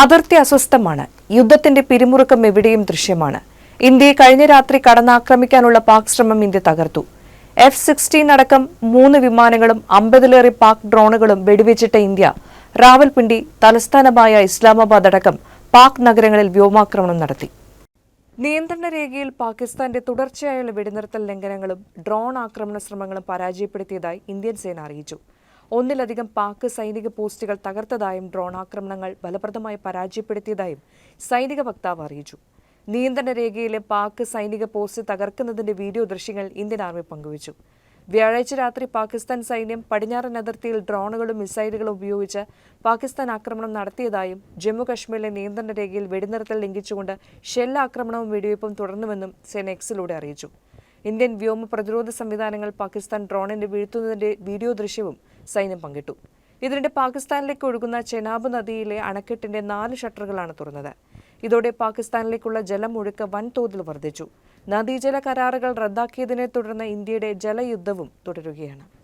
അതിർത്തി അസ്വസ്ഥമാണ്. യുദ്ധത്തിന്റെ പിരിമുറുക്കം എവിടെയും ദൃശ്യമാണ്. ഇന്ത്യയെ കഴിഞ്ഞ രാത്രി കടന്നാക്രമിക്കാനുള്ള പാക് ശ്രമം ഇന്ത്യ തകർത്തു. എഫ് സിക്സ്റ്റീൻ അടക്കം മൂന്ന് വിമാനങ്ങളും അമ്പതിലേറെ പാക് ഡ്രോണുകളും വെടിവെച്ചിട്ട ഇന്ത്യ റാവൽപിണ്ടി തലസ്ഥാനമായ ഇസ്ലാമാബാദ് അടക്കം പാക് നഗരങ്ങളിൽ വ്യോമാക്രമണം നടത്തി. നിയന്ത്രണ രേഖയിൽ പാകിസ്ഥാന്റെ തുടർച്ചയായുള്ള വെടിനിർത്തൽ ലംഘനങ്ങളും ഡ്രോൺ ആക്രമണ ശ്രമങ്ങളും പരാജയപ്പെടുത്തിയതായി ഇന്ത്യൻ സേന അറിയിച്ചു. ഒന്നിലധികം പാക് സൈനിക പോസ്റ്റുകൾ തകർത്തതായും ഡ്രോൺ ആക്രമണങ്ങൾ ഫലപ്രദമായി പരാജയപ്പെടുത്തിയതായും സൈനിക വക്താവ് അറിയിച്ചു. നിയന്ത്രണ രേഖയിലെ പാക് സൈനിക പോസ്റ്റ് തകർക്കുന്നതിന്റെ വീഡിയോ ദൃശ്യങ്ങൾ ഇന്ത്യൻ ആർമി പങ്കുവച്ചു. വ്യാഴാഴ്ച രാത്രി പാകിസ്ഥാൻ സൈന്യം പടിഞ്ഞാറൻ അതിർത്തിയിൽ ഡ്രോണുകളും മിസൈലുകളും ഉപയോഗിച്ച് പാകിസ്ഥാൻ ആക്രമണം നടത്തിയതായും ജമ്മു കശ്മീരിലെ നിയന്ത്രണ രേഖയിൽ വെടിനിർത്തൽ ലംഘിച്ചുകൊണ്ട് ഷെൽ ആക്രമണവും വെടിവയ്പും തുടർന്നുവെന്നും സേന എക്സിലൂടെ അറിയിച്ചു. ഇന്ത്യൻ വ്യോമ പ്രതിരോധ സംവിധാനങ്ങൾ പാകിസ്ഥാൻ ഡ്രോണിന്റെ വീഴ്ത്തുന്നതിന്റെ വീഡിയോ ദൃശ്യവും സൈന്യം പങ്കിട്ടു. ഇതിനിടെ പാകിസ്ഥാനിലേക്ക് ഒഴുകുന്ന ചെനാബ് നദിയിലെ അണക്കെട്ടിന്റെ നാല് ഷട്ടറുകളാണ് തുറന്നത്. ഇതോടെ പാകിസ്ഥാനിലേക്കുള്ള ജലം ഒഴുക്ക് വൻതോതിൽ വർദ്ധിച്ചു. നദീജല കരാറുകൾ റദ്ദാക്കിയതിനെ തുടർന്ന് ഇന്ത്യയുടെ ജലയുദ്ധവും തുടരുകയാണ്.